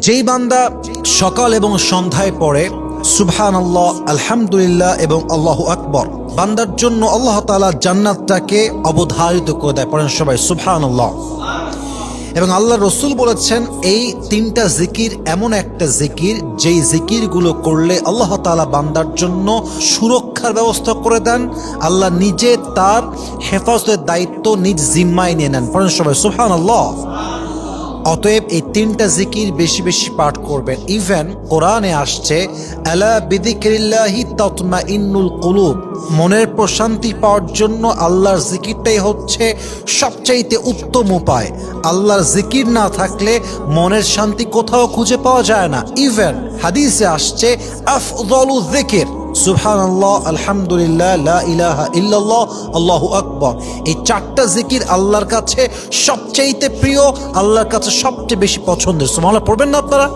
যেই বান্দা সকাল এবং সন্ধ্যায় পড়ে সুবহান আল্লাহ আলহামদুলিল্লাহ এবং আল্লাহ আকবর, বান্দার জন্য আল্লাহ তাআলা জান্নাতটাকে অবধারিত করে দেয়। পড়েন সবাই সুবহান আল্লাহ এবং আল্লাহ রসুল বলেছেন, এই তিনটা জিকির এমন একটা জিকির, যেই জিকিরগুলো করলে আল্লাহ তাআলা বান্দার জন্য সুরক্ষার ব্যবস্থা করে দেন। আল্লাহ নিজে তার হেফাজতের দায়িত্ব নিজ জিম্মায় নিয়ে নেন। পড়েন সবাই সুবহান আল্লাহ অতএব এই তিনটা জিকির বেশি বেশি পাঠ করবেন। ইভেন কোরআনে আসছে মনের প্রশান্তি পাওয়ার জন্য আল্লাহর জিকিরটাই হচ্ছে সবচাইতে উত্তম উপায়। আল্লাহর জিকির না থাকলে মনের শান্তি কোথাও খুঁজে পাওয়া যায় না। ইভেন হাদিসে আসছে, আফদলু জিকির লা ইলাহা আল্লাহু আকবর। এই চারটা জিকির আল্লাহর কাছে সবচেয়েতে প্রিয়, আল্লাহর কাছে সবচেয়ে বেশি পছন্দের। সুবহানাল্লাহ, পড়বেন না আপনারা?